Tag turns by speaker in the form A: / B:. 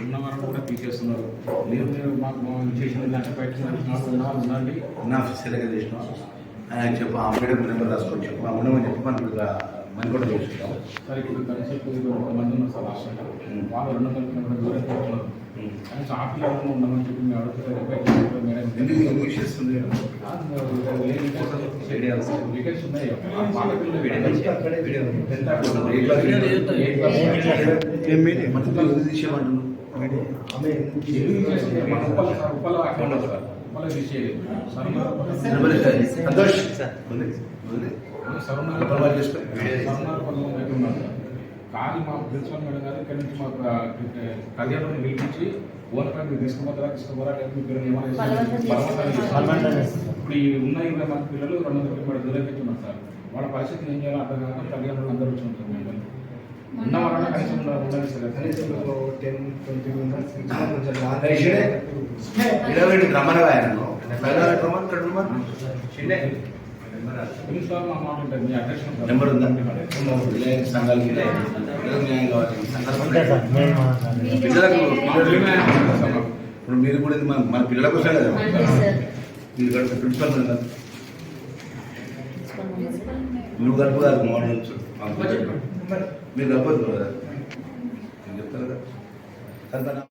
A: ఉన్నవారు కూడా తీసేస్తున్నారు మీరు మీరు మాకు చేసిన దాంట్లో బయట ఉందండి
B: నా ఫెసిలిటీగా ఆయన చెప్పు ఆ మేడం నెంబర్ రాసుకొని చెప్పు ఆ ఉండమని చెప్పి మనం కూడా చూసుకుంటాం
A: సార్ ఇప్పుడు కలిసి మంది ఉన్న సార్ వాళ్ళు రెండు వందల దూరం కానీ ఆఫీలో ఉండమని చెప్పి మేము అడుగుతారు మేడం
B: ఎందుకు
A: వికెట్స్ ఉన్నాయి పిల్లలు ఎంత సార్ ఉప్పల అక్కడ ఉప్పల తీసేయలేదు
B: నెంబర్
A: సరునారు
B: ఇస్తాను. సంతోష్ పర్వాలేదు
A: పనులు కానీ మా ప్రిన్సిపల్ మేడం గారు ఇక్కడ నుంచి మాకు కళ్యాణం పిలిపించి ఓన్ పని మీరు తీసుకోపోతారా తీసుకోపోరా లేదా మీ పిల్లలు ఏమైనా. ఇప్పుడు ఈ ఉన్న ఇరవై మంది పిల్లలు రెండు వందల కిలోమీటర్ దూరం పెట్టి ఉన్నారు సార్. వాళ్ళ పరిస్థితి ఏం చేయాలో అర్థం కాక కళ్యాణం అందరూ వచ్చి ఉంటారు మేడం. ఉన్న వాళ్ళ కనీసం ఉండాలి సార్.
C: కనీసం టెన్ ట్వంటీ మెంబర్స్
B: ఇరవై ఆయనను? నెంబర్ ఉందా? సంఘాలకి
D: మాట్లాడను.
B: పిల్లలకు. ఇప్పుడు మీరు కూడా ఇది మన మన పిల్లల కోసం కదా? మీరు కడుపు ప్రిన్సిపల్ కదా? నువ్వు కడుపు కాదు మోడల్ మీరు కలపదు కదా నేను చెప్తాను కదా.